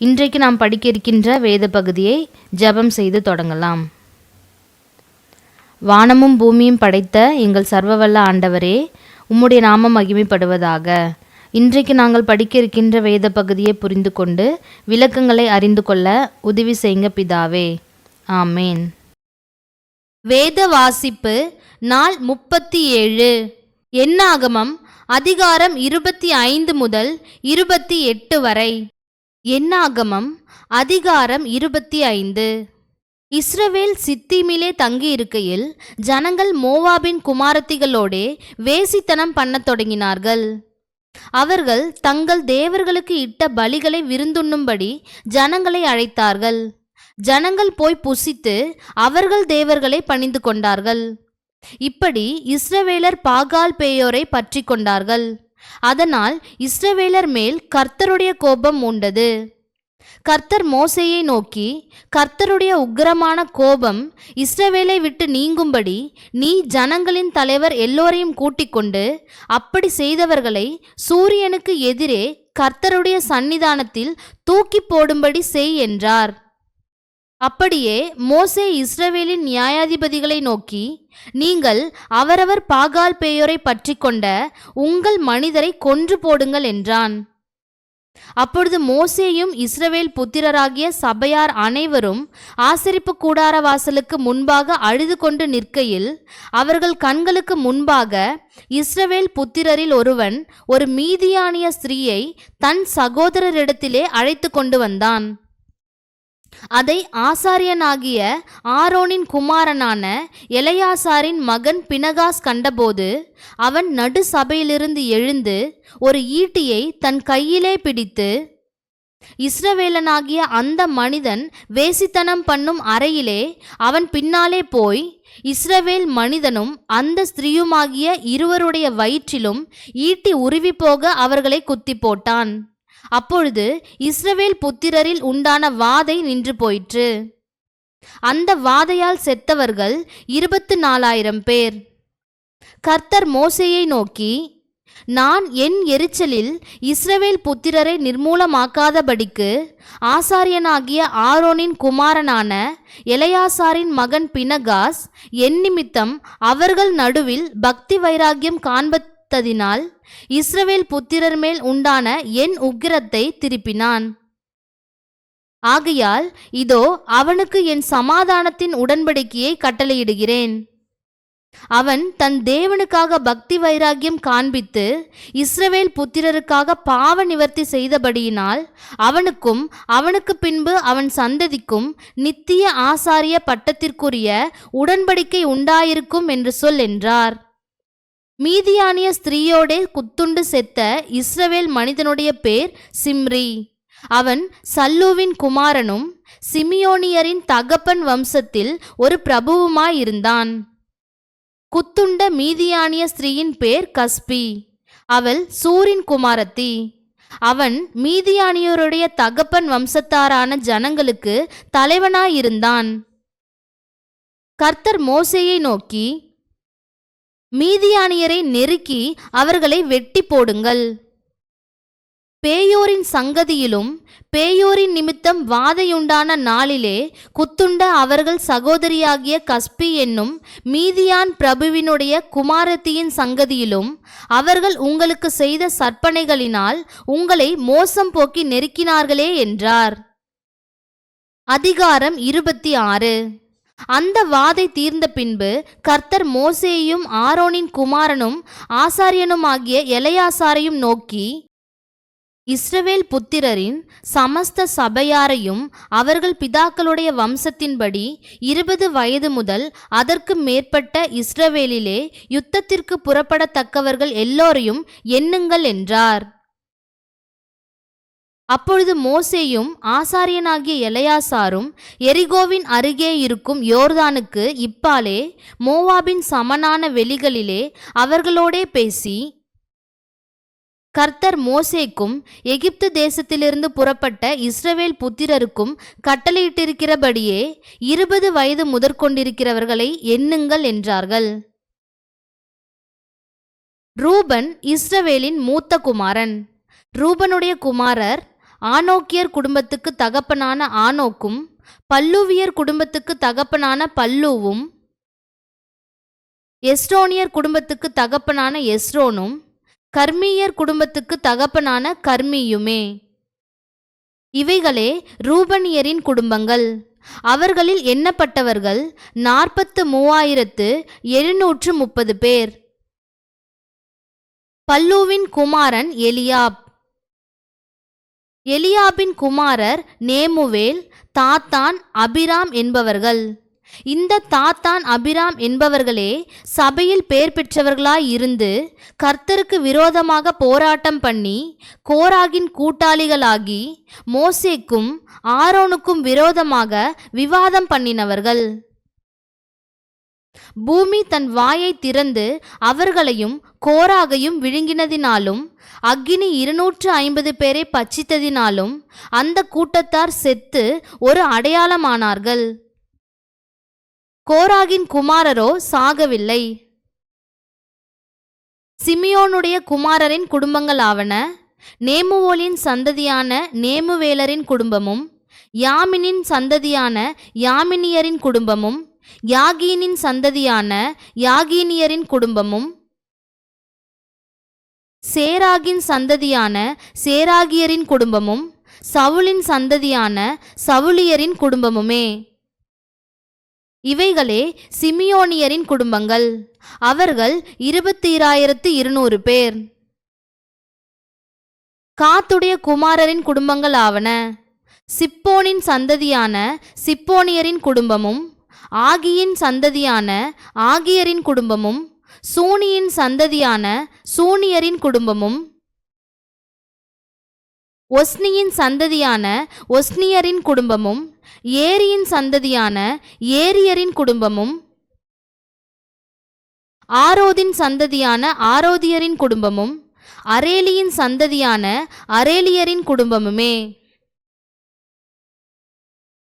இன்றைக்கு நாம் படிக்க இருக்கின்ற வேத பகுதியை ஜெபம் செய்து தொடங்கலாம். வானமும் பூமியும் படைத்த எங்கள் சர்வவல்ல ஆண்டவரே உம்முடைய நாமம் மகிமைப்படுவதாக. இன்றைக்கு நாங்கள் படிக்க இருக்கின்ற வேத பகுதியை புரிந்து கொண்டு விளக்கங்களை அறிந்து கொள்ள உதவி செய்யுங்க பிதாவே. ஆமேன். வேத வாசிப்பு நாள் முப்பத்தி ஏழு என்னாகமம் அதிகாரம் இருபத்தி ஐந்து முதல் இருபத்தி எட்டு வரை. என்னாகமம் அதிகாரம் இருபத்தி ஐந்து. இஸ்ரவேல் சித்திமிலே தங்கியிருக்கையில் ஜனங்கள் மோவாபின் குமாரத்திகளோடே வேசித்தனம் பண்ணத் தொடங்கினார்கள். அவர்கள் தங்கள் தேவர்களுக்கு இட்ட பலிகளை விருந்துண்ணும்படி ஜனங்களை அழைத்தார்கள். ஜனங்கள் போய் புசித்து அவர்கள் தேவர்களை பணிந்து கொண்டார்கள். இப்படி இஸ்ரவேலர் பாகால் பேயோரை பற்றி கொண்டார்கள். அதனால் இஸ்ரவேலர் மேல் கர்த்தருடைய கோபம் உண்டது. கர்த்தர் மோசையை நோக்கி கர்த்தருடைய உக்கிரமான கோபம் இஸ்ரவேலை விட்டு நீங்கும்படி நீ ஜனங்களின் தலைவர் எல்லோரையும் கூட்டிக் கொண்டு அப்படி செய்தவர்களை சூரியனுக்கு எதிரே கர்த்தருடைய சந்நிதானத்தில் தூக்கி போடும்படி செய் என்றார். அப்படியே மோசே இஸ்ரவேலின் நியாயாதிபதிகளை நோக்கி நீங்கள் அவரவர் பாகால் பேயோரை பற்றி கொண்ட உங்கள் மனிதரை கொன்று போடுங்கள் என்றான். அப்பொழுது மோசேயும் இஸ்ரவேல் புத்திரராகிய சபையார் அனைவரும் ஆசரிப்பு கூடார வாசலுக்கு முன்பாக அழுது கொண்டு நிற்கையில் அவர்கள் கண்களுக்கு முன்பாக இஸ்ரவேல் புத்திரரில் ஒருவன் ஒரு மீதியானிய ஸ்திரீயை தன் சகோதரரிடத்திலே அழைத்து கொண்டு வந்தான். அதை ஆசாரியனாகிய ஆரோனின் குமாரனான எலையாசாரின் மகன் பினகாஸ் கண்டபோது அவன் நடு சபையிலிருந்து எழுந்து ஒரு ஈட்டியை தன் கையிலே பிடித்து இஸ்ரவேலனாகிய அந்த மனிதன் வேசித்தனம் பண்ணும் அறையிலே அவன் பின்னாலே போய் இஸ்ரவேல் மனிதனும் அந்த ஸ்திரீயுமாகிய இருவருடைய வயிற்றிலும் ஈட்டி உருவி போக அவர்களை குத்தி போட்டான். அப்பொழுது இஸ்ரவேல் புத்திரரில் உண்டான வாதை நின்று போயிற்று. அந்த வாதையால் செத்தவர்கள் இருபத்து நாலாயிரம் பேர். கர்த்தர் மோசையை நோக்கி நான் என் எரிச்சலில் இஸ்ரவேல் புத்திரரை நிர்மூலமாக்காதபடிக்கு ஆசாரியனாகிய ஆரோனின் குமாரனான எலையாசாரின் மகன் பினகாஸ் என் நிமித்தம் அவர்கள் நடுவில் பக்தி வைராக்கியம் காண்பத்ததினால் இஸ்ரவேல் புத்திரர் மேல் உண்டான என் உக்கிரத்தை திருப்பினான். ஆகையால் இதோ அவனுக்கு என் சமாதானத்தின் உடன்படிக்கையை கட்டளையிடுகிறேன். அவன் தன் தேவனுக்காக பக்தி வைராக்கியம் காண்பித்து இஸ்ரவேல் புத்திரருக்காக பாவ நிவர்த்தி செய்தபடியினால் அவனுக்கும் அவனுக்கு பின்பு அவன் சந்ததிக்கும் நித்திய ஆசாரிய பட்டத்திற்குரிய உடன்படிக்கை உண்டாயிருக்கும் என்று சொல் என்றார். மீதியானிய ஸ்திரீயோடே குத்துண்டு செத்த இஸ்ரவேல் மனிதனுடைய பேர் சிம்ரி. அவன் சல்லுவின் குமாரனும் சிமியோனியரின் தகப்பன் வம்சத்தில் ஒரு பிரபுவுமாயிருந்தான். குத்துண்ட மீதியானிய ஸ்திரீயின் பேர் கஸ்பி. அவள் சூரின் குமாரத்தி. அவன் மீதியானியோருடைய தகப்பன் வம்சத்தாரான ஜனங்களுக்கு தலைவனாயிருந்தான். கர்த்தர் மோசையை நோக்கி மீதியானியரை நெருக்கி அவர்களை வெட்டி போடுங்கள். பேயோரின் சங்கதியிலும் பேயோரின் நிமித்தம் வாதையுண்டான நாளிலே குத்துண்ட அவர்கள் சகோதரியாகிய கஸ்பி என்னும் மீதியான் பிரபுவினுடைய குமாரத்தியின் சங்கதியிலும் அவர்கள் உங்களுக்கு செய்த சற்பனைகளினால் உங்களை மோசம் போக்கி நெருக்கினார்களே என்றார். அதிகாரம் இருபத்தி ஆறு. அந்த வாதை தீர்ந்த பின்பு கர்த்தர் மோசேயும் ஆரோனின் குமாரனும் ஆசாரியனுமாகிய எலையாசாரையும் நோக்கி இஸ்ரவேல் புத்திரரின் சமஸ்த சபையாரையும் அவர்கள் பிதாக்களுடைய வம்சத்தின்படி இருபது வயது முதல் அதற்கு மேற்பட்ட இஸ்ரவேலிலே யுத்தத்திற்கு புறப்படத்தக்கவர்கள் எல்லோரையும் எண்ணுங்கள் என்றார். அப்பொழுது மோசேயும் ஆசாரியனாகிய எலையாசாரும் எரிகோவின் அருகே இருக்கும் யோர்தானுக்கு இப்பாலே மோவாபின் சமனான வெளிகளிலே அவர்களோடே பேசி கர்த்தர் மோசேக்கும் எகிப்து தேசத்திலிருந்து புறப்பட்ட இஸ்ரவேல் புத்திரருக்கும் கட்டளையிட்டிருக்கிறபடியே இருபது வயது முதற்கொண்டிருக்கிறவர்களை எண்ணுங்கள் என்றார்கள். ரூபன் இஸ்ரவேலின் மூத்த குமாரன். ரூபனுடைய குமாரர் ஆனோக்கியர் குடும்பத்துக்கு தகப்பனான ஆனோக்கும் பல்லுவியர் குடும்பத்துக்கு தகப்பனான பல்லூவும் எஸ்ரோனியர் குடும்பத்துக்கு தகப்பனான எஸ்ரோனும் கர்மீயர் குடும்பத்துக்கு தகப்பனான கர்மியுமே. இவைகளே ரூபனியரின் குடும்பங்கள். அவர்களில் எண்ணப்பட்டவர்கள் நாற்பத்து மூவாயிரத்து எழுநூற்று முப்பது பேர். பல்லுவின் குமாரன் எலியாப். எலியாபின் குமாரர் நேமுவேல் தாத்தான் அபிராம் என்பவர்கள். இந்த தாத்தான் அபிராம் என்பவர்களே சபையில் பேர் பெற்றவர்களாய் இருந்து கர்த்தருக்கு விரோதமாக போராட்டம் பண்ணி கோராகின் கூட்டாளிகளாகி மோசேக்கும் ஆரோனுக்கும் விரோதமாக விவாதம் பண்ணினவர்கள். பூமி தன் வாயை திறந்து அவர்களையும் கோராகையும் விழுங்கினதினாலும் அக்கினி இருநூற்று ஐம்பது பேரை பச்சித்ததினாலும் அந்த கூட்டத்தார் செத்து ஒரு அடையாளமானார்கள். கோராகின் குமாரரோ சாகவில்லை. சிமியோனுடைய குமாரரின் குடும்பங்களாவன நேமுவோலின் சந்ததியான நேமுவேலரின் குடும்பமும் யாமினின் சந்ததியான யாமினியரின் குடும்பமும் யாகீனின் சந்ததியான யாகீனியரின் குடும்பமும் சேராகின் சந்ததியான சேராகியரின் குடும்பமும் சவுலின் சந்ததியான சவுலியரின் குடும்பமுமே. இவைகளே சிமியோனியரின் குடும்பங்கள். அவர்கள் இருபத்தீராயிரத்து இருநூறு பேர். காத்துடைய குமாரரின் குடும்பங்கள் ஆவன. சிப்போனின் சந்ததியான சிப்போனியரின் குடும்பமும் ஆகியின் சந்ததியான ஆகியரின் குடும்பமும் சூனியின் சந்ததியான சூனியரின் குடும்பமும் ஒஸ்னியின் சந்ததியான ஒஸ்னியரின் குடும்பமும் ஏரியின் சந்ததியான ஏரியரின் குடும்பமும் ஆரோதின் சந்ததியான ஆரோதியரின் குடும்பமும் அரேலியின் சந்ததியான அரேலியரின் குடும்பமுமே.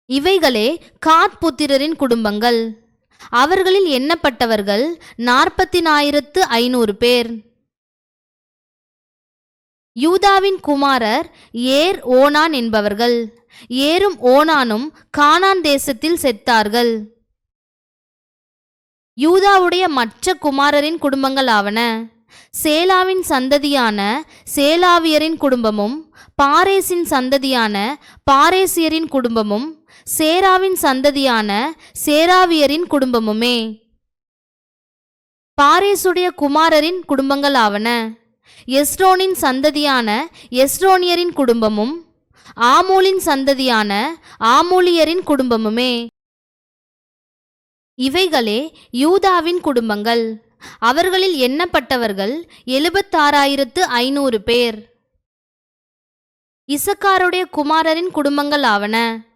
இவைகளே காத் புத்திரரின் குடும்பங்கள். அவர்களில் எண்ணப்பட்டவர்கள் நாற்பத்தினாயிரத்து ஐநூறு பேர். யூதாவின் குமாரர் ஏர் ஓனான் என்பவர்கள். ஏரும் ஓனானும் கானான் தேசத்தில் செத்தார்கள். யூதாவுடைய மற்ற குமாரரின் குடும்பங்களாவன சேலாவின் சந்ததியான சேலாவியரின் குடும்பமும் பாரேசின் சந்ததியான பாரேசியரின் குடும்பமும் சேராவின் சந்ததியான சேராவியரின் குடும்பமுமே. பாரேசுடைய குமாரரின் குடும்பங்களாவன எஸ்ரோனின் சந்ததியான எஸ்ரோனியரின் குடும்பமும் ஆமூலின் சந்ததியான ஆமூலியரின் குடும்பமுமே. இவைகளே யூதாவின் குடும்பங்கள். அவர்களில் எண்ணப்பட்டவர்கள் எழுபத்தாறாயிரத்து ஐநூறு பேர். இசக்காருடைய குமாரரின் குடும்பங்கள் ஆவன.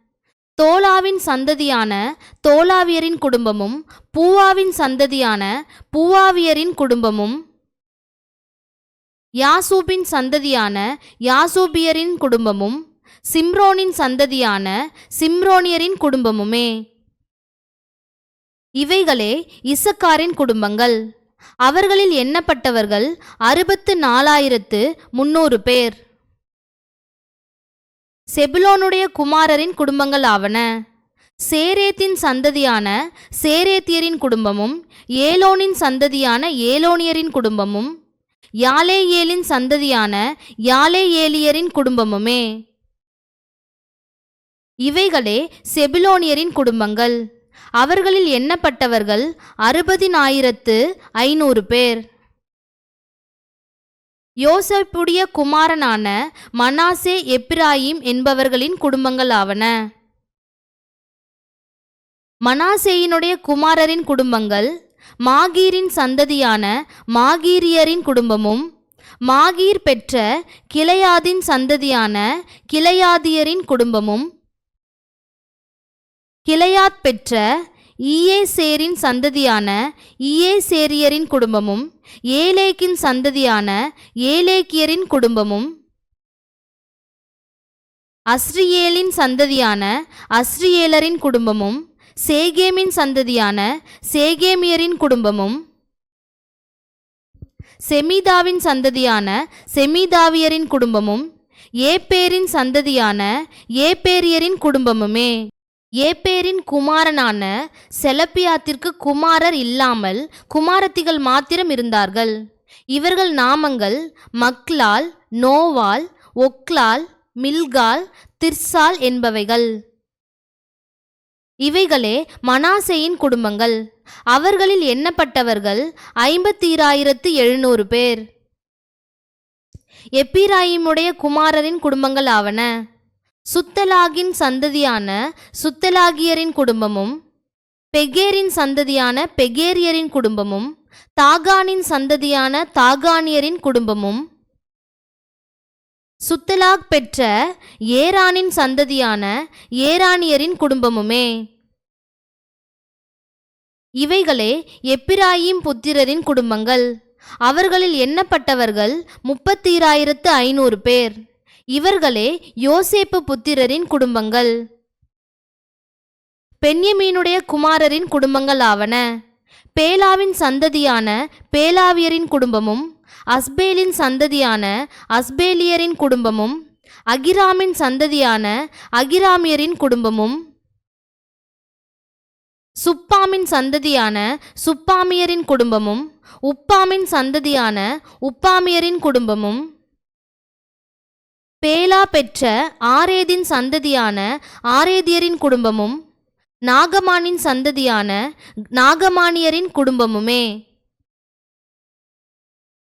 தோலாவின் சந்ததியான தோலாவியரின் குடும்பமும் பூவாவின் சந்ததியான பூவாவியரின் குடும்பமும் யாசூபின் சந்ததியான யாசூபியரின் குடும்பமும் சிம்ரோனின் சந்ததியான சிம்ரோனியரின் குடும்பமுமே. இவைகளே இசக்காரின் குடும்பங்கள். அவர்களில் எண்ணப்பட்டவர்கள் அறுபத்து நாலாயிரத்து முன்னூறு பேர். செபுலோனுடைய குமாரரின் குடும்பங்கள் ஆவன. சேரேத்தின் சந்ததியான சேரேத்தியரின் குடும்பமும் ஏலோனின் சந்ததியான ஏலோனியரின் குடும்பமும் யாலேயேலின் சந்ததியான யாலேயேலியரின் குடும்பமுமே. இவைகளே செபிலோனியரின் குடும்பங்கள். அவர்களில் எண்ணப்பட்டவர்கள் அறுபதினாயிரத்து ஐநூறு பேர். யோசப்புடைய குமாரனான மனாசே எப்பிராயிம் என்பவர்களின் குடும்பங்களாவன மனாசேயினுடைய குமாரரின் குடும்பங்கள் மாகீரின் சந்ததியான மாகீரியரின் குடும்பமும் மாகீர் பெற்ற கிளையாதின் சந்ததியான கிளையாதியரின் குடும்பமும் கிளையாத் பெற்ற ஈயேசேரின் சந்ததியான ஈயேசேரியரின் குடும்பமும் ஏலேக்கின் சந்ததியான ஏலேக்கியரின் குடும்பமும் அஸ்ரியேலின் சந்ததியான அஸ்ரியேலரின் குடும்பமும் சேகேமின் சந்ததியான சேகேமியரின் குடும்பமும் செமிதாவின் சந்ததியான செமிதாவியரின் குடும்பமும் ஏப்பேரின் சந்ததியான ஏப்பேரியரின் குடும்பமுமே. ஏப்பேரின் குமாரனான செலப்பியாத்திற்கு குமாரர் இல்லாமல் குமாரத்திகள் மாத்திரம் இருந்தார்கள். இவர்கள் நாமங்கள் மக்லால் நோவால் ஒக்லால் மில்கால் திர்சால் என்பவைகள். இவைகளே மனாசேயின் குடும்பங்கள். அவர்களில் எண்ணப்பட்டவர்கள் ஐம்பத்தீராயிரத்து எழுநூறு பேர். எப்பிராயிமுடைய குமாரரின் குடும்பங்கள் ஆவன. சுத்தலாகின் சந்ததியான சுத்தலாகியரின் குடும்பமும் பெகேரின் சந்ததியான பெகேரியரின் குடும்பமும் தாகானின் சந்ததியான தாகானியரின் குடும்பமும் சுத்தலாக் பெற்ற ஏரானின் சந்ததியான ஏரானியரின் குடும்பமுமே. இவைகளே எப்பிராயிம் புத்திரரின் குடும்பங்கள். அவர்களில் எண்ணப்பட்டவர்கள் முப்பத்தீராயிரத்து ஐநூறு பேர். இவர்களே யோசேப்பு புத்திரரின் குடும்பங்கள். பென்யமீனுடைய குமாரரின் குடும்பங்கள் ஆவன. பேலாவின் சந்ததியான பேலாவியரின் குடும்பமும் அஸ்பேலின் சந்ததியான அஸ்பேலியரின் குடும்பமும் அகிராமின் சந்ததியான அகிராமியரின் குடும்பமும் சுப்பாமின் சந்ததியான சுப்பாமியரின் குடும்பமும் உப்பாமின் சந்ததியான உப்பாமியரின் குடும்பமும் பேலா பெற்ற ஆரேதின் சந்ததியான ஆரேதியரின் குடும்பமும் நாகமானின் சந்ததியான நாகமானியரின் குடும்பமுமே.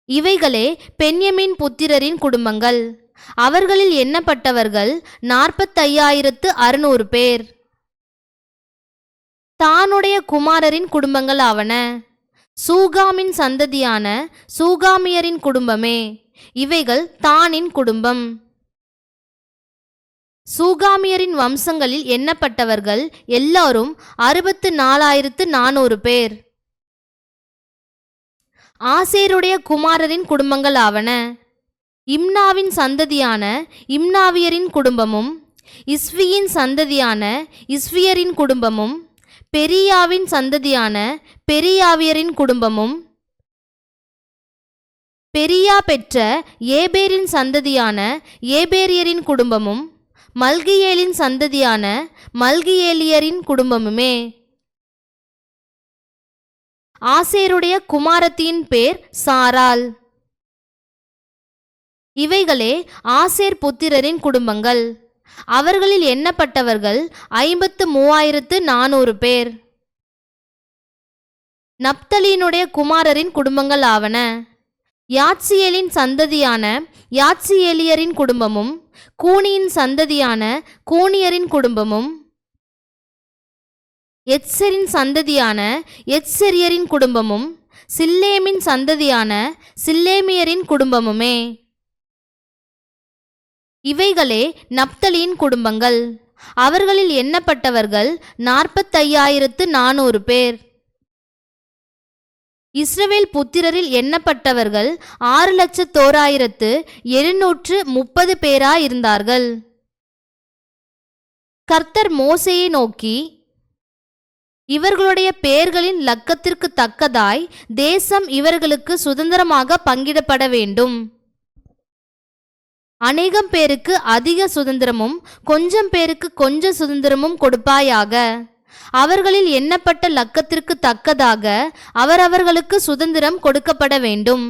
இவைகளே பென்யமின் புத்திரரின் குடும்பங்கள். அவர்களில் எண்ணப்பட்டவர்கள் நாற்பத்தையாயிரத்து அறுநூறு பேர். தானுடைய குமாரரின் குடும்பங்கள் ஆவன. சூகாமின் சந்ததியான சூகாமியரின் குடும்பமே. இவைகள் தானின் குடும்பம். சூகாமியரின் வம்சங்களில் எண்ணப்பட்டவர்கள் எல்லாரும் அறுபத்து நாலாயிரத்து நானூறு பேர். ஆசேருடைய குமாரரின் குடும்பங்கள் ஆவன. இம்னாவின் சந்ததியான இம்னாவியரின் குடும்பமும் இஸ்வியின் சந்ததியான இஸ்வியரின் குடும்பமும் பெரியாவின் சந்ததியான பெரியாவியரின் குடும்பமும் பெரியா பெற்ற ஏபேரின் சந்ததியான ஏபேரியரின் குடும்பமும் மல்கியேலின் சந்ததியான மல்கியேலியரின் குடும்பமுமே. ஆசேருடைய குமாரத்தியின் பேர் சாரால். இவைகளே ஆசேர் புத்திரரின் குடும்பங்கள். அவர்களில் எண்ணப்பட்டவர்கள் ஐம்பத்து மூவாயிரத்து நானூறு பேர். நப்தலியினுடைய குமாரரின் குடும்பங்கள் ஆவன. யாட்சியலின் சந்ததியான யாட்சியேலியரின் குடும்பமும் கூனியின் சந்ததியான கூனியரின் குடும்பமும் எத்சரின் சந்ததியான எத்செரியரின் குடும்பமும் சில்லேமின் சந்ததியான சில்லேமியரின் குடும்பமுமே. இவைகளே நப்தலியின் குடும்பங்கள். அவர்களில் எண்ணப்பட்டவர்கள் நாற்பத்தையாயிரத்து நானூறு பேர். இஸ்ரவேல் புத்திரரில் எண்ணப்பட்டவர்கள் ஆறு லட்சத்தோராயிரத்து எழுநூற்று முப்பது பேராயிருந்தார்கள். கர்த்தர் மோசேயை நோக்கி இவர்களுடைய பெயர்களின் லக்கத்திற்கு தக்கதாய் தேசம் இவர்களுக்கு சுதந்திரமாக பங்கிடப்பட வேண்டும். அநேகம் பேருக்கு அதிக சுதந்திரமும் கொஞ்சம் பேருக்கு கொஞ்ச சுதந்திரமும் கொடுப்பாயாக. அவர்களில் எண்ணப்பட்ட லக்கத்திற்கு தக்கதாக அவரவர்களுக்கு சுதந்திரம் கொடுக்கப்பட வேண்டும்.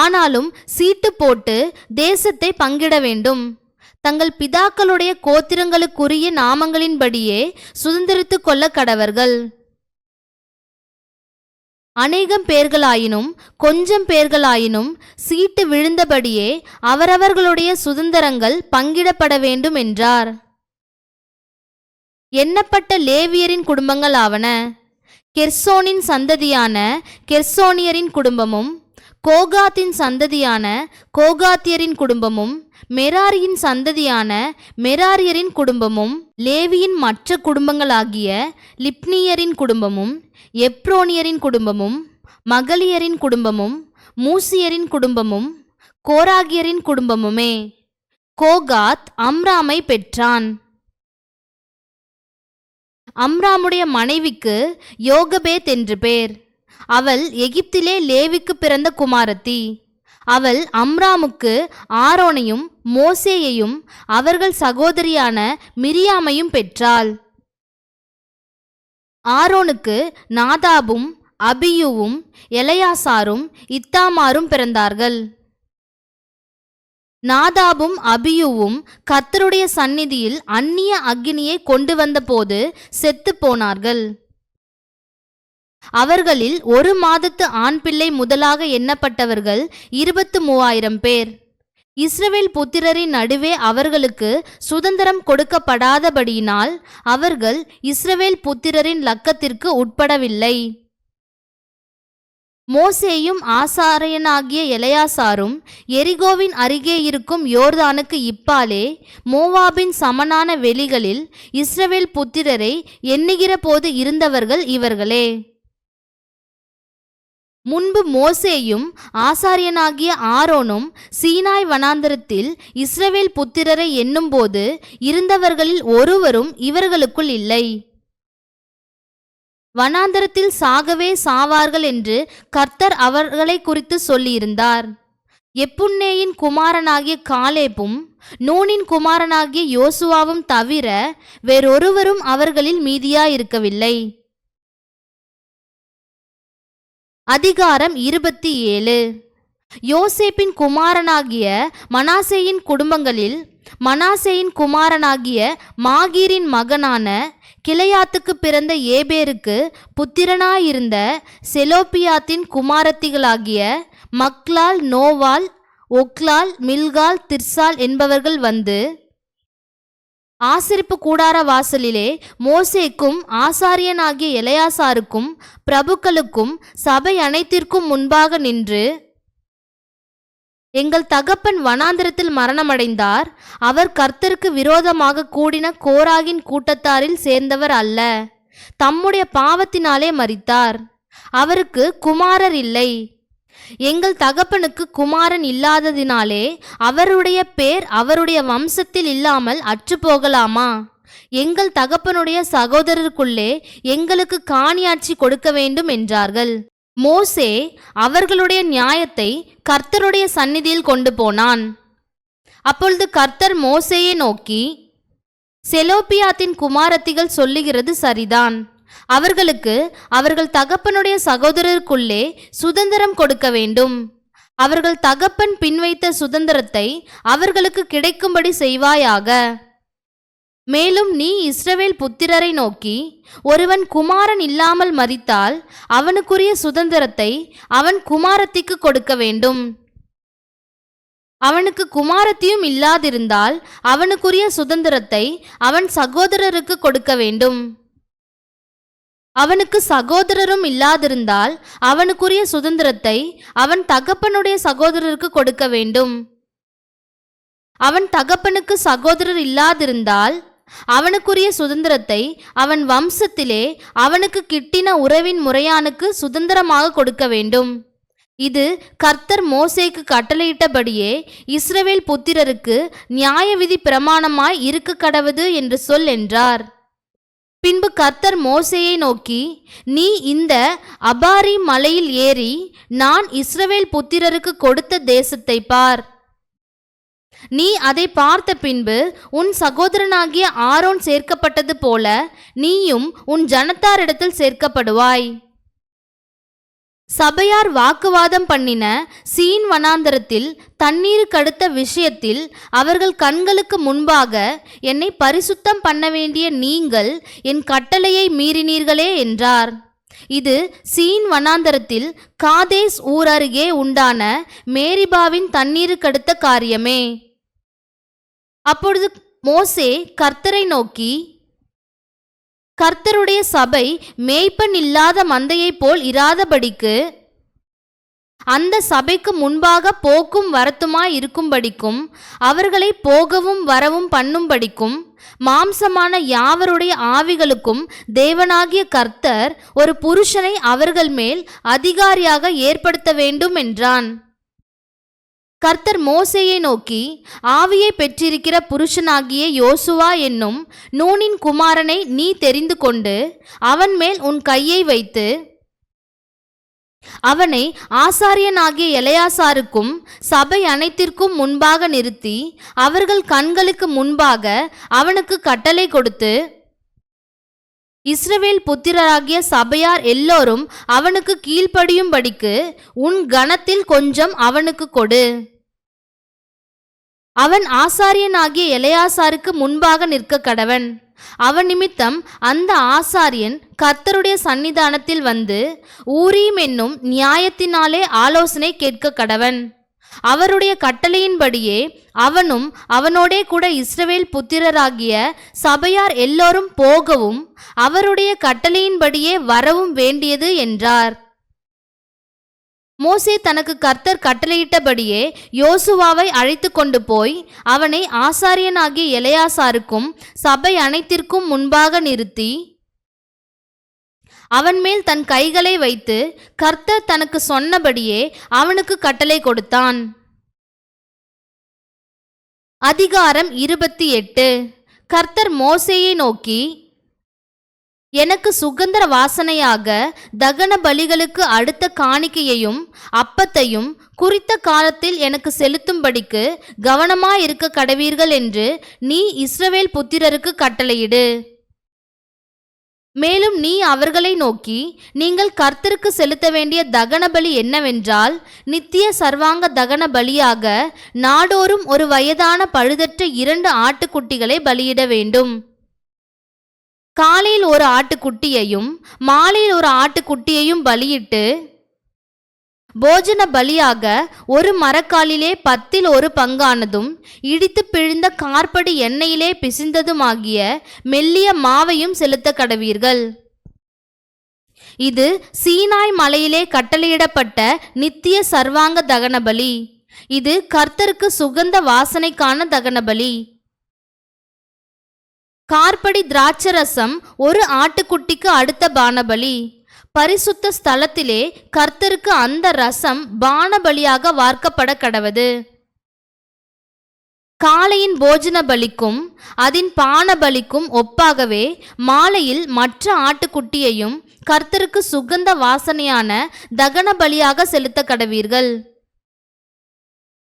ஆனாலும் சீட்டு போட்டு தேசத்தை பங்கிட வேண்டும். தங்கள் பிதாக்களுடைய கோத்திரங்களுக்குரிய நாமங்களின்படியே சுதந்திரித்துக் கொள்ள கடவர்கள். அநேகம் பேர்களாயினும் கொஞ்சம் பேர்களாயினும் சீட்டு விழுந்தபடியே அவரவர்களுடைய சுதந்திரங்கள் பங்கிடப்பட வேண்டும் என்றார். எண்ணப்பட்ட லேவியரின் குடும்பங்கள் ஆவன கெர்சோனின் சந்ததியான கெர்சோனியரின் குடும்பமும் கோகாத்தின் சந்ததியான கோகாத்தியரின் குடும்பமும் மெராரியின் சந்ததியான மெராரியரின் குடும்பமும் லேவியின் மற்ற குடும்பங்களாகிய லிப்னியரின் குடும்பமும் எப்ரோனியரின் குடும்பமும் மகளியரின் குடும்பமும் மூசியரின் குடும்பமும் கோராகியரின் குடும்பமுமே. கோகாத் அம்ராமை பெற்றான். அம்ராமுடைய மனைவிக்கு யோகபேத் என்று பேர். அவள் எகிப்திலே லேவிக்கு பிறந்த குமாரத்தி. அவள் அம்ராமுக்கு ஆரோனையும் மோசேயையும் அவர்கள் சகோதரியான மிரியாமையும் பெற்றாள். ஆரோனுக்கு நாதாபும் அபியுவும் எலையாசாரும் இத்தாமாரும் பிறந்தார்கள். நாதாபும் அபியுவும் கத்தருடைய சந்நிதியில் அந்நிய அக்னியை கொண்டு வந்தபோது செத்துப்போனார்கள் அவர்களில் ஒரு மாதத்து ஆண் பிள்ளை முதலாக எண்ணப்பட்டவர்கள் இருபத்து மூவாயிரம் பேர். இஸ்ரவேல் புத்திரரின் நடுவே அவர்களுக்கு சுதந்திரம் கொடுக்கப்படாதபடியினால் அவர்கள் இஸ்ரவேல் புத்திரரின் லக்கத்திற்கு உட்படவில்லை. மோசேயும் ஆசாரியனாகிய எலையாசாரும் எரிகோவின் அருகே இருக்கும் யோர்தானுக்கு இப்பாலே மோவாபின் சமனான வெளிகளில் இஸ்ரவேல் புத்திரரை எண்ணுகிற போது இருந்தவர்கள் இவர்களே. முன்பு மோசேயும் ஆசாரியனாகிய ஆரோனும் சீனாய் வனாந்தரத்தில் இஸ்ரவேல் புத்திரரை எண்ணும்போது இருந்தவர்களில் ஒருவரும் இவர்களுக்குள் இல்லை. வனாந்தரத்தில் சாகவே சாவார்கள் என்று கர்த்தர் அவர்களை குறித்து சொல்லியிருந்தார். எப்புன்னேயின் குமாரனாகிய காலேப்பும் நூனின் குமாரனாகிய யோசுவாவும் தவிர வேறொருவரும் அவர்களில் மீதியாயிருக்கவில்லை. அதிகாரம் இருபத்தி ஏழு. யோசேப்பின் குமாரனாகிய மனாசேயின் குடும்பங்களில் மனாசேயின் குமாரனாகிய மாகீரின் மகனான கிளையாத்துக்கு பிறந்த ஏபேருக்கு புத்திரனாயிருந்த செலோப்பியாத்தின் குமாரத்திகளாகிய மக்லால் நோவால் ஒக்லால் மில்கால் திர்சால் என்பவர்கள் வந்து ஆசிரிப்பு கூடார வாசலிலே மோசேக்கும் ஆசாரியனாகிய எலையாசாருக்கும் பிரபுக்களுக்கும் சபை அனைத்திற்கும் முன்பாக நின்று எங்கள் தகப்பன் வனாந்திரத்தில் மரணமடைந்தார். அவர் கர்த்தருக்கு விரோதமாக கூடின கோராகின் கூட்டத்தாரில் சேர்ந்தவர் அல்ல. தம்முடைய பாவத்தினாலே மறித்தார் அவருக்கு குமாரர் இல்லை. எங்கள் தகப்பனுக்கு குமாரன் இல்லாததினாலே அவருடைய பேர் அவருடைய வம்சத்தில் இல்லாமல் அற்று போகலாமா? எங்கள் தகப்பனுடைய சகோதரருக்குள்ளே எங்களுக்கு காணியாட்சி கொடுக்க வேண்டும் என்றார்கள். மோசே அவர்களுடைய நியாயத்தை கர்த்தருடைய சந்நிதியில் கொண்டு போனான். அப்பொழுது கர்த்தர் மோசேயை நோக்கி செலோபியாத்தின் குமாரத்திகள் சொல்லுகிறது சரிதான். அவர்களுக்கு அவர்கள் தகப்பனுடைய சகோதரருக்குள்ளே சுதந்திரம் கொடுக்க வேண்டும். அவர்கள் தகப்பன் பின்வைத்த சுதந்திரத்தை அவர்களுக்கு கிடைக்கும்படி செய்வாயாக. மேலும் நீ இஸ்ரவேல் புத்திரரை நோக்கி ஒருவன் குமாரன் இல்லாமல் மதித்தால் அவனுக்குரிய சுதந்திரத்தை அவன் குமாரத்திக்கு கொடுக்க வேண்டும். அவனுக்கு குமாரத்தியும் இல்லாதிருந்தால் அவனுக்குரிய சுதந்திரத்தை அவன் சகோதரருக்கு கொடுக்க வேண்டும். அவனுக்கு சகோதரரும் இல்லாதிருந்தால் அவனுக்குரிய சுதந்திரத்தை அவன் தகப்பனுடைய சகோதரருக்கு கொடுக்க வேண்டும். அவன் தகப்பனுக்கு சகோதரர் இல்லாதிருந்தால் அவனுக்குரிய சுதந்திரத்தை அவன் வம்சத்திலே அவனுக்கு கிட்டின உறவின் முறையானுக்கு சுதந்திரமாக கொடுக்க வேண்டும். இது கர்த்தர் மோசேக்கு கட்டளையிட்டபடியே இஸ்ரவேல் புத்திரருக்கு நியாயவிதி பிரமாணமாய் இருக்க கடவது என்று சொல் என்றார். பின்பு கர்த்தர் மோசையை நோக்கி நீ இந்த அபாரி மலையில் ஏறி நான் இஸ்ரவேல் புத்திரருக்கு கொடுத்த தேசத்தை பார். நீ அதை பார்த்த பின்பு உன் சகோதரனாகிய ஆரோன் சேர்க்கப்பட்டது போல நீயும் உன் ஜனத்தாரிடத்தில் சேர்க்கப்படுவாய். சபையார் வாக்குவாதம் பண்ணின சீன் வனாந்தரத்தில் தண்ணீர் கடுத்த விஷயத்தில் அவர்கள் கண்களுக்கு முன்பாக என்னை பரிசுத்தம் பண்ண வேண்டிய நீங்கள் என் கட்டளையை மீறினீர்களே என்றார். இது சீன் வனாந்தரத்தில் காதேஸ் ஊர் அருகே உண்டான மேரிபாவின் தண்ணீர் கடுத்த காரியமே. அப்பொழுது மோசே கர்த்தரை நோக்கி கர்த்தருடைய சபை மேய்ப்பன் இல்லாத மந்தையைப் போல் இராதபடிக்கு அந்த சபைக்கு முன்பாக போக்கும் வரத்துமாய் இருக்கும்படிக்கும் அவர்களை போகவும் வரவும் பண்ணும்படிக்கும் மாம்சமான யாவருடைய ஆவிகளுக்கும் தேவனாகிய கர்த்தர் ஒரு புருஷனை அவர்கள் மேல் அதிகாரியாக ஏற்படுத்த வேண்டும் என்றான். கர்த்தர் மோசேயை நோக்கி ஆவியை பெற்றிருக்கிற புருஷனாகிய யோசுவா என்னும் நூனின் குமாரனை நீ தெரிந்து கொண்டு அவன் மேல் உன் கையை வைத்து அவனை ஆசாரியனாகிய எலையாசாருக்கும் சபை அனைத்திற்கும் முன்பாக நிறுத்தி அவர்கள் கண்களுக்கு முன்பாக அவனுக்கு கட்டளை கொடுத்து இஸ்ரவேல் புத்திரராகிய சபையார் எல்லோரும் அவனுக்கு கீழ்ப்படியும்படிக்கு உன் கணத்தில் கொஞ்சம் அவனுக்கு கொடு. அவன் ஆசாரியனாகிய எலையாசாருக்கு முன்பாக நிற்க கடவன் அவன் நிமித்தம் அந்த ஆசாரியன் கர்த்தருடைய சந்நிதானத்தில் வந்து ஊரீம் என்னும் நியாயத்தினாலே ஆலோசனை கேட்க கடவன் அவருடைய கட்டளையின்படியே அவனும் அவனோடே கூட இஸ்ரவேல் புத்திரராகிய சபையார் எல்லோரும் போகவும் அவருடைய கட்டளையின்படியே வரவும் வேண்டியது என்றார். மோசே தனக்கு கர்த்தர் கட்டளையிட்டபடியே யோசுவாவை அழைத்து கொண்டு போய் அவனை ஆசாரியனாகிய எலையாசாருக்கும் சபை அனைத்திற்கும் முன்பாக நிறுத்தி அவன் மேல் தன் கைகளை வைத்து கர்த்தர் தனக்கு சொன்னபடியே அவனுக்கு கட்டளை கொடுத்தான். அதிகாரம் இருபத்தி எட்டு. கர்த்தர் மோசேயை நோக்கி எனக்கு சுகந்தர வாசனையாக தகன பலிகளுக்கு அடுத்த காணிக்கையையும் அப்பத்தையும் குறித்த காலத்தில் எனக்கு செலுத்தும்படிக்கு கவனமாயிருக்க கடவீர்கள் என்று நீ இஸ்ரவேல் புத்திரருக்கு கட்டளையிடு. மேலும் நீ அவர்களை நோக்கி நீங்கள் கர்த்தருக்கு செலுத்த வேண்டிய தகன பலி என்னவென்றால் நித்திய சர்வாங்க தகன பலியாக நாடோறும் ஒரு வயதான பழுதற்ற இரண்டு ஆட்டுக்குட்டிகளை பலியிட வேண்டும். காலையில் ஒரு ஆட்டுக்குட்டியையும் மாலையில் ஒரு ஆட்டுக்குட்டியையும் பலியிட்டு போஜன பலியாக ஒரு மரக்காலிலே பத்தில் ஒரு பங்கானதும் இடித்து பிழிந்த கார்படி எண்ணெயிலே பிசிந்ததுமாகிய மெல்லிய மாவையும் செலுத்த கடவீர்கள். இது சீனாய் மலையிலே கட்டளையிடப்பட்ட நித்திய சர்வாங்க தகனபலி. இது கர்த்தருக்கு சுகந்த வாசனைக்கான தகனபலி. கார்படி திராட்சரசம் ஒரு ஆட்டுக்குட்டிக்கு அடுத்த பானபலி. பரிசுத்த ஸ்தலத்திலே கர்த்தருக்கு அந்த ரசம் பானபலியாக வார்க்கப்பட கடவது. காலையின் போஜன பலிக்கும் அதன் பானபலிக்கும் ஒப்பாகவே மாலையில் மற்ற ஆட்டுக்குட்டியையும் கர்த்தருக்கு சுகந்த வாசனையான தகன பலியாக செலுத்த கடவீர்கள்.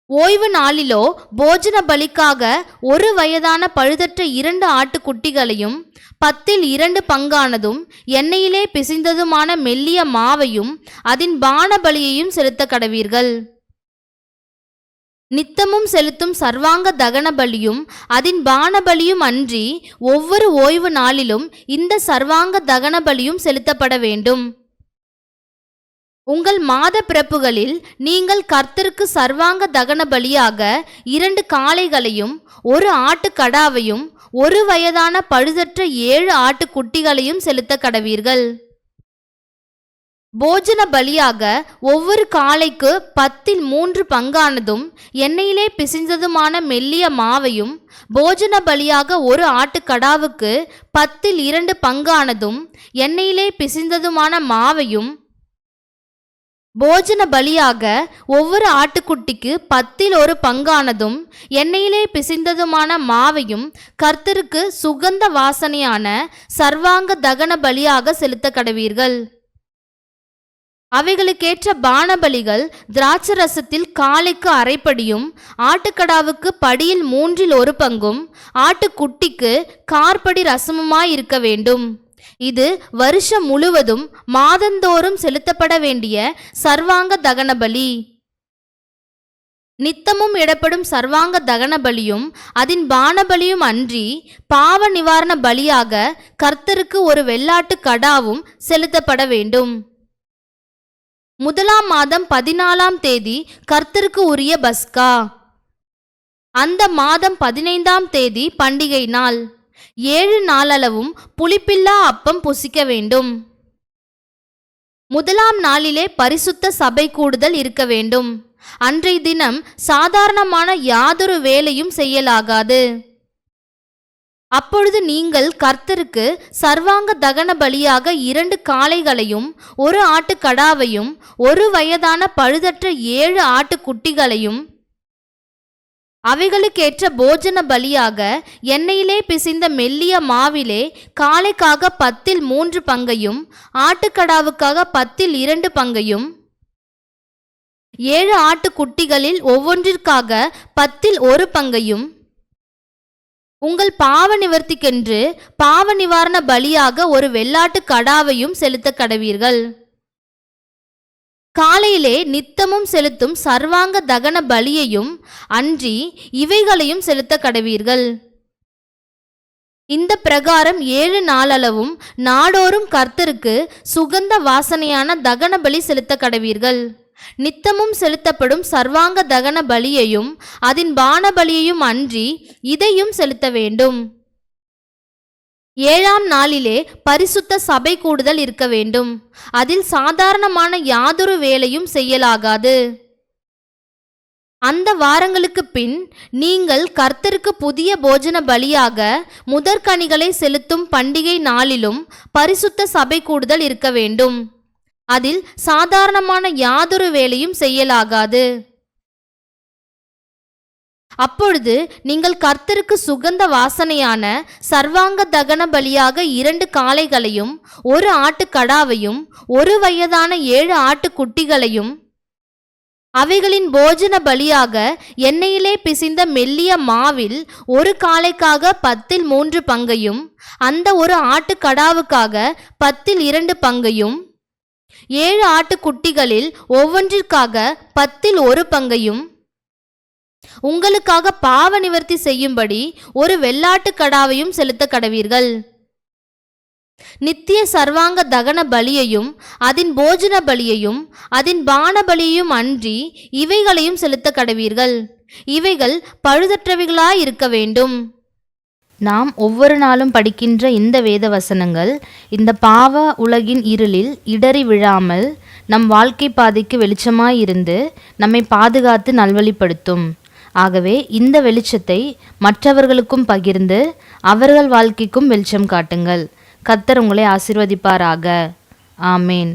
ஓய்வு நாளிலோ போஜன பலிக்காக ஒரு வயதான பழுதற்ற இரண்டு ஆட்டுக்குட்டிகளையும் பத்தில் இரண்டு பங்கானதும் எண்ணெயிலே பிசைந்ததுமான மெல்லிய மாவையும் அதன் பான பலியையும் செலுத்த கடவீர்கள். நித்தமும் செலுத்தும் சர்வாங்க தகன பலியும் அதன் பான பலியும் அன்றி ஒவ்வொரு ஓய்வு நாளிலும் இந்த சர்வாங்க தகன பலியும் செலுத்தப்பட வேண்டும். உங்கள் மாத பிறப்புகளில் நீங்கள் கர்த்தருக்கு சர்வாங்க தகன பலியாக இரண்டு காளைகளையும் ஒரு ஆட்டுக்கடாவையும் ஒரு வயதான பழுதற்ற ஏழு ஆட்டுக்குட்டிகளையும் செலுத்த கடவீர்கள். போஜன பலியாக ஒவ்வொரு காளைக்கு பத்தில் மூன்று பங்கானதும் எண்ணெயிலே பிசைந்ததுமான மெல்லிய மாவையும் போஜன பலியாக ஒரு ஆட்டுக்கடாவுக்கு பத்தில் இரண்டு பங்கானதும் எண்ணெயிலே பிசைந்ததுமான மாவையும் போஜன பலியாக ஒவ்வொரு ஆட்டுக்குட்டிக்கு பத்தில் ஒரு பங்கானதும் எண்ணெயிலே பிசைந்ததுமான மாவையும் கர்த்தருக்கு சுகந்த வாசனையான சர்வாங்க தகன பலியாக செலுத்த கடவீர்கள். அவைகளுக்கேற்ற பானபலிகள் திராட்சரசத்தில் காலைக்கு அரைப்படியும் ஆட்டுக்கடாவுக்கு படியில் மூன்றில் ஒரு பங்கும் ஆட்டுக்குட்டிக்கு கார்படி ரசமுமாய் இருக்க வேண்டும். இது வருஷம் முழுவதும் மாதந்தோறும் செலுத்தப்பட வேண்டிய சர்வாங்க தகனபலி நித்தமும் இடப்படும் சர்வாங்க தகன பலியும் அதன் பானபலியும் அன்றி பாவ நிவாரண பலியாக கர்த்தருக்கு ஒரு வெள்ளாட்டு கடாவும் செலுத்தப்பட வேண்டும். முதலாம் மாதம் பதினாலாம் தேதி கர்த்தருக்கு உரிய பஸ்கா. அந்த மாதம் பதினைந்தாம் தேதி பண்டிகை நாள். ஏழு நாளளவும் புளிப்பில்லா அப்பம் புசிக்க வேண்டும். முதலாம் நாளிலே பரிசுத்த சபை கூடுதல் இருக்க வேண்டும். அன்றைய தினம் சாதாரணமான யாதொரு வேலையும் செய்யலாகாது. அப்பொழுது நீங்கள் கர்த்தருக்கு சர்வாங்க தகன பலியாக இரண்டு காளைகளையும் ஒரு ஆட்டுக்கடாவையும் ஒரு வயதான பழுதற்ற ஏழு ஆட்டுக்குட்டிகளையும் அவைகளுக்கேற்ற போஜன பலியாக எண்ணெயிலே பிசைந்த மெல்லிய மாவிலே காளைக்காக பத்தில் மூன்று பங்கையும் ஆட்டுக்கடாவுக்காக பத்தில் இரண்டு பங்கையும் ஏழு ஆட்டுக்குட்டிகளில் ஒவ்வொன்றிற்காக பத்தில் ஒரு பங்கையும் உங்கள் பாவ நிவர்த்திக்கென்று பாவ நிவாரண பலியாக ஒரு வெள்ளாட்டு கடாவையும் செலுத்த கடவீர்கள் காலையிலே நித்தமும் செலுத்தும் சர்வாங்க தகன பலியையும் அன்றி இவைகளையும் செலுத்த கடவீர்கள். இந்த பிரகாரம் ஏழு நாளளவும் நாடோறும் கர்த்தருக்கு சுகந்த வாசனையான தகன பலி செலுத்த கடவீர்கள். நித்தமும் செலுத்தப்படும் சர்வாங்க தகன பலியையும் அதன் பான பலியையும் அன்றி இதையும் செலுத்த வேண்டும். ஏழாம் நாளிலே பரிசுத்த சபை கூடுதல் இருக்க வேண்டும். அதில் சாதாரணமான யாதொரு வேலையும் செய்யலாகாது. அந்த வாரங்களுக்கு பின் நீங்கள் கர்த்தருக்கு புதிய போஜன பலியாக முதற்கனிகளை செலுத்தும் பண்டிகை நாளிலும் பரிசுத்த சபை கூடுதல் இருக்க வேண்டும். அதில் சாதாரணமான யாதொரு வேலையும் செய்யலாகாது. அப்பொழுது நீங்கள் கர்த்தருக்கு சுகந்த வாசனையான சர்வாங்க தகன பலியாக இரண்டு காளைகளையும் ஒரு ஆட்டுக்கடாவையும் ஒரு வயதான ஏழு ஆட்டுக்குட்டிகளையும் அவைகளின் போஜன பலியாக எண்ணெயிலே பிசிந்த மெல்லிய மாவில் ஒரு காளைக்காக பத்தில் மூன்று பங்கையும் அந்த ஒரு ஆட்டுக்கடாவுக்காக பத்தில் இரண்டு பங்கையும் ஏழு ஆட்டுக்குட்டிகளில் ஒவ்வொன்றிற்காக பத்தில் ஒரு பங்கையும் உங்களுக்காக பாவ நிவர்த்தி செய்யும்படி ஒரு வெள்ளாட்டு கடாவையும் செலுத்த கடவீர்கள். நித்திய சர்வாங்க தகன பலியையும் அதன் போஜன பலியையும் அதன் பான பலியையும் அன்றி இவைகளையும் செலுத்த கடவீர்கள். இவைகள் பழுதற்றவைகளாய் இருக்க வேண்டும். நாம் ஒவ்வொரு நாளும் படிக்கின்ற இந்த வேத வசனங்கள் இந்த பாவ உலகின் இருளில் இடறி விழாமல் நம் வாழ்க்கை பாதைக்கு வெளிச்சமாய் இருந்து நம்மை பாதுகாத்து நல்வழிப்படுத்தும். ஆகவே இந்த வெளிச்சத்தை மற்றவர்களுக்கும் பகிர்ந்து அவர்கள் வாழ்க்கைக்கும் வெளிச்சம் காட்டுங்கள். கத்தர் உங்களை ஆசிர்வதிப்பாராக. ஆமேன்.